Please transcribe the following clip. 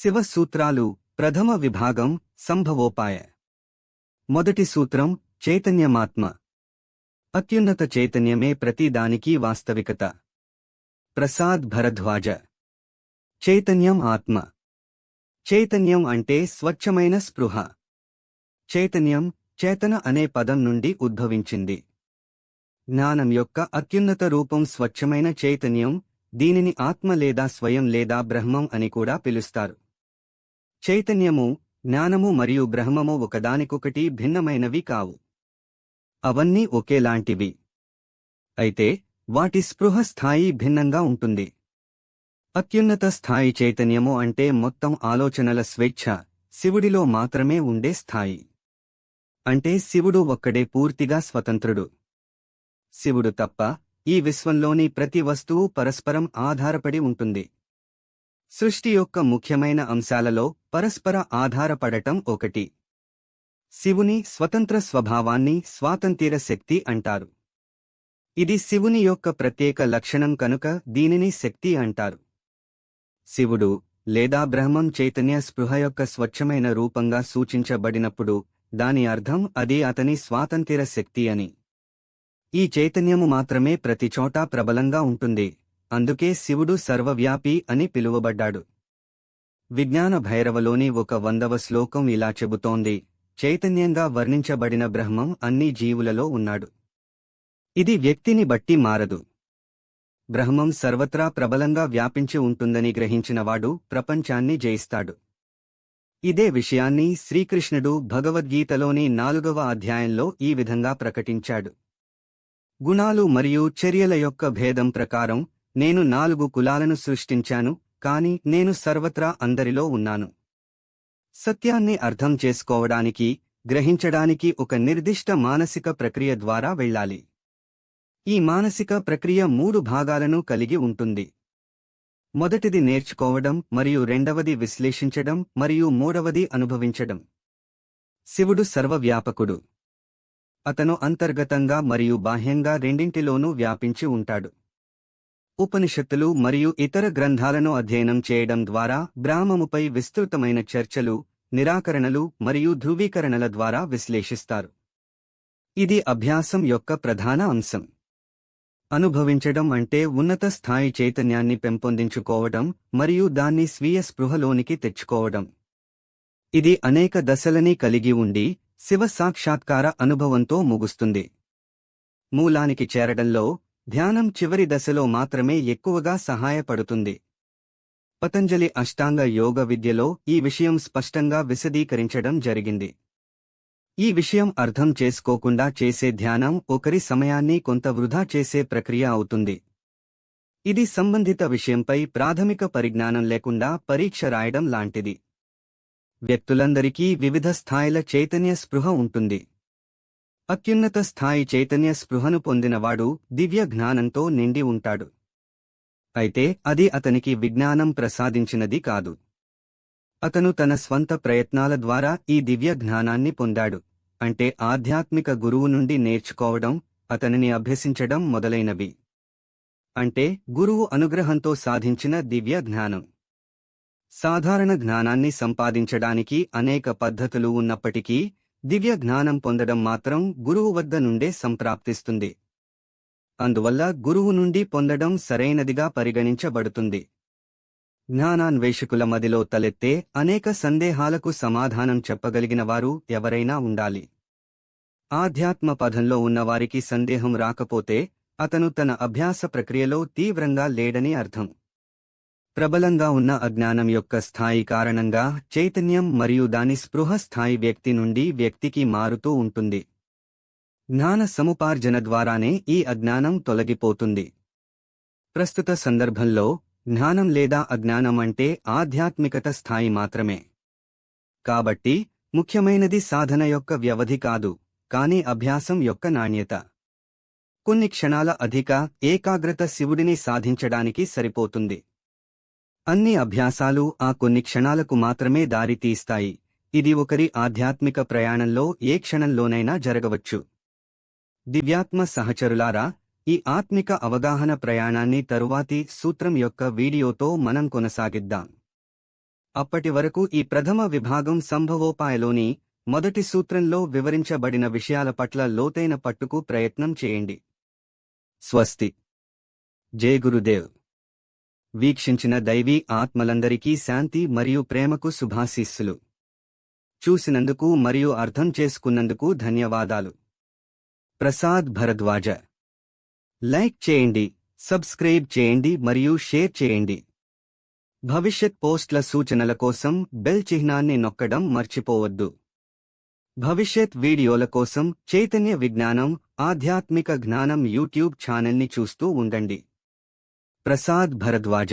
శివ సూత్రాలు ప్రథమ విభాగం సంభవోపాయ. మొదటి సూత్రం చైతన్యమాత్మ. అత్యున్నత చైతన్యమే ప్రతిదానికి వాస్తవికత. ప్రసాద్ భరద్వాజ. చైతన్యం ఆత్మ. చైతన్యం అంటే స్వచ్ఛమైన స్పృహ. చైతన్యం చేతన అనే పదం నుండి ఉద్భవించింది. జ్ఞానం యొక్క అత్యున్నత రూపం స్వచ్ఛమైన చైతన్యం దీనిని ఆత్మ లేదా స్వయం లేదా బ్రహ్మం అని కూడా పిలుస్తారు. చైతన్యము జ్ఞానము మరియు బ్రహ్మము ఒకదానికొకటి భిన్నమైనవి కావు. అవన్నీ ఒకేలాంటివి. అయితే వాటి స్పృహ స్థాయి భిన్నంగా ఉంటుంది. అత్యున్నత స్థాయి చైతన్యము అంటే మొత్తం ఆలోచనల స్వేచ్ఛ శివుడిలో మాత్రమే ఉండే స్థాయి. అంటే శివుడు ఒక్కడే పూర్తిగా స్వతంత్రుడు. శివుడు తప్ప ఈ విశ్వంలోని ప్రతి వస్తువు పరస్పరం ఆధారపడి ఉంటుంది. సృష్టి యొక్క ముఖ్యమైన అంశాలలో పరస్పర ఆధారపడటం ఒకటి. శివుని స్వతంత్ర స్వభావాన్ని స్వాతంత్ర్య శక్తి అంటారు. ఇది శివుని యొక్క ప్రత్యేక లక్షణం కనుక దీనిని శక్తి అంటారు. శివుడు లేదా బ్రహ్మం చైతన్య స్పృహ యొక్క స్వచ్ఛమైన రూపంగా సూచించబడినప్పుడు దాని అర్థం అది అతని స్వాతంత్ర్య శక్తి అని. ఈ చైతన్యము మాత్రమే ప్రతిచోటా ప్రబలంగా ఉంటుంది. అందుకే శివుడు సర్వవ్యాపి అని పిలువబడ్డాడు. విజ్ఞాన భైరవలోని ఒక వందవ శ్లోకం ఇలా చెబుతోంది చైతన్యంగా వర్ణించబడిన బ్రహ్మం అన్ని జీవులలో ఉన్నాడు. ఇది వ్యక్తిని బట్టి మారదు. బ్రహ్మం సర్వత్రా ప్రబలంగా వ్యాపించి ఉంటుందని గ్రహించినవాడు ప్రపంచాన్ని జయిస్తాడు. ఇదే విషయాన్ని శ్రీకృష్ణుడు భగవద్గీతలోని నాలుగవ అధ్యాయంలో ఈ విధంగా ప్రకటించాడు. గుణాలు మరియు చర్యల యొక్క భేదం ప్రకారం నేను నాలుగు కులాలను సృష్టించాను కాని నేను సర్వత్రా అందరిలో ఉన్నాను. సత్యాన్ని అర్థం చేసుకోవడానికి గ్రహించడానికి ఒక నిర్దిష్ట మానసిక ప్రక్రియ ద్వారా వెళ్ళాలి. ఈ మానసిక ప్రక్రియ మూడు భాగాలను కలిగి ఉంటుంది. మొదటిది నేర్చుకోవడం మరియు రెండవది విశ్లేషించడం మరియు మూడవది అనుభవించడం. శివుడు సర్వవ్యాపకుడు. అతను అంతర్గతంగా మరియు బాహ్యంగా రెండింటిలోనూ వ్యాపించి ఉంటాడు. ఉపనిషత్తులు మరియు ఇతర గ్రంథాలను అధ్యయనం చేయడం ద్వారా బ్రాహ్మముపై విస్తృతమైన చర్చలు నిరాకరణలు మరియు ధృవీకరణల ద్వారా విశ్లేషిస్తారు. ఇది అభ్యాసం యొక్క ప్రధాన అంశం. అనుభవించడం అంటే ఉన్నత స్థాయి చైతన్యాన్ని పెంపొందించుకోవడం మరియు దాన్ని స్వీయ స్పృహలోనికి తెచ్చుకోవడం. ఇది అనేక దశలని కలిగి ఉండి శివ సాక్షాత్కార అనుభవంతో ముగుస్తుంది. మూలానికి చేరడంలో ధ్యానం చివరి దశలో మాత్రమే ఎక్కువగా సహాయపడుతుంది. పతంజలి అష్టాంగ యోగ విద్యలో ఈ విషయం స్పష్టంగా విశదీకరించడం జరిగింది. ఈ విషయం అర్థం చేసుకోకుండా చేసే ధ్యానం ఒకరి సమయాన్ని కొంత వృధా చేసే ప్రక్రియ అవుతుంది. ఇది సంబంధిత విషయంపై ప్రాథమిక పరిజ్ఞానం లేకుండా పరీక్ష రాయడం లాంటిది. వ్యక్తులందరికీ వివిధ స్థాయిల చైతన్య స్పృహ ఉంటుంది. అత్యున్నత స్థాయి చైతన్య స్పృహను పొందినవాడు దివ్య జ్ఞానంతో నిండి ఉంటాడు. అయితే అది అతనికి విజ్ఞానం ప్రసాదించినది కాదు. అతను తన స్వంత ప్రయత్నాల ద్వారా ఈ దివ్య జ్ఞానాన్ని పొందాడు. అంటే ఆధ్యాత్మిక గురువు నుండి నేర్చుకోవడం అతనిని అభ్యసించడం మొదలైనవి. అంటే గురువు అనుగ్రహంతో సాధించిన దివ్య జ్ఞానం. సాధారణ జ్ఞానాన్ని సంపాదించడానికి అనేక పద్ధతులు ఉన్నప్పటికీ దివ్య జ్ఞానం పొందడం మాత్రం గురువు వద్ద నుండే సంప్రాప్తిస్తుంది. అందువల్ల గురువు నుండి పొందడం సరైనదిగా పరిగణించబడుతుంది. జ్ఞానాన్వేషకుల మదిలో తలెత్తే అనేక సందేహాలకు సమాధానం చెప్పగలిగిన వారు ఎవరైనా ఉండాలి. ఆధ్యాత్మ పదంలో ఉన్నవారికి సందేహం రాకపోతే అతను తన అభ్యాస ప్రక్రియలో తీవ్రంగా లేడని అర్థం. ప్రబలంగా ఉన్న అజ్ఞానం యొక్క స్థాయి కారణంగా చైతన్యం మరియు దాని స్పృహ స్థాయి వ్యక్తి నుండి వ్యక్తికి మారుతూ ఉంటుంది. జ్ఞాన సముపార్జన ద్వారానే ఈ అజ్ఞానం తొలగిపోతుంది. ప్రస్తుత సందర్భంలో జ్ఞానం లేదా అజ్ఞానం అంటే ఆధ్యాత్మికత స్థాయి మాత్రమే. కాబట్టి ముఖ్యమైనది సాధన యొక్క వ్యవధి కాదు కాని అభ్యాసం యొక్క నాణ్యత. కొన్ని క్షణాల అధిక ఏకాగ్రత శివుడిని సాధించడానికి సరిపోతుంది. అన్ని అభ్యాసాలు ఆ కొన్ని క్షణాలకు మాత్రమే దారితీస్తాయి. ఇది ఒకరి ఆధ్యాత్మిక ప్రయాణంలో ఏ క్షణంలోనైనా జరగవచ్చు. దివ్యాత్మ సహచరులారా ఈ ఆత్మిక అవగాహన ప్రయాణాన్ని తరువాతి సూత్రం యొక్క వీడియోతో మనం కొనసాగిద్దాం. అప్పటి వరకు ఈ ప్రథమ విభాగం సంభవోపాయలోని మొదటి సూత్రంలో వివరించబడిన విషయాల పట్ల లోతైన పట్టుకు ప్రయత్నం చేయండి. స్వస్తి. జై గురుదేవ్. వీక్షించిన దైవీ ఆత్మలందరికీ శాంతి మరియు ప్రేమకు శుభాశీస్సులు. చూసినందుకు మరియు అర్థం చేసుకున్నందుకు ధన్యవాదాలు. ప్రసాద్ భరద్వాజ. లైక్ చేయండి సబ్స్క్రైబ్ చేయండి మరియు షేర్ చేయండి. భవిష్యత్ పోస్ట్ల సూచనల కోసం బెల్ చిహ్నాన్ని నొక్కడం మర్చిపోవద్దు. భవిష్యత్ వీడియోల కోసం చైతన్య విజ్ఞానం ఆధ్యాత్మిక జ్ఞానం యూట్యూబ్ ఛానల్ని చూస్తూ ఉండండి. ప్రసాద్ భరద్వాజ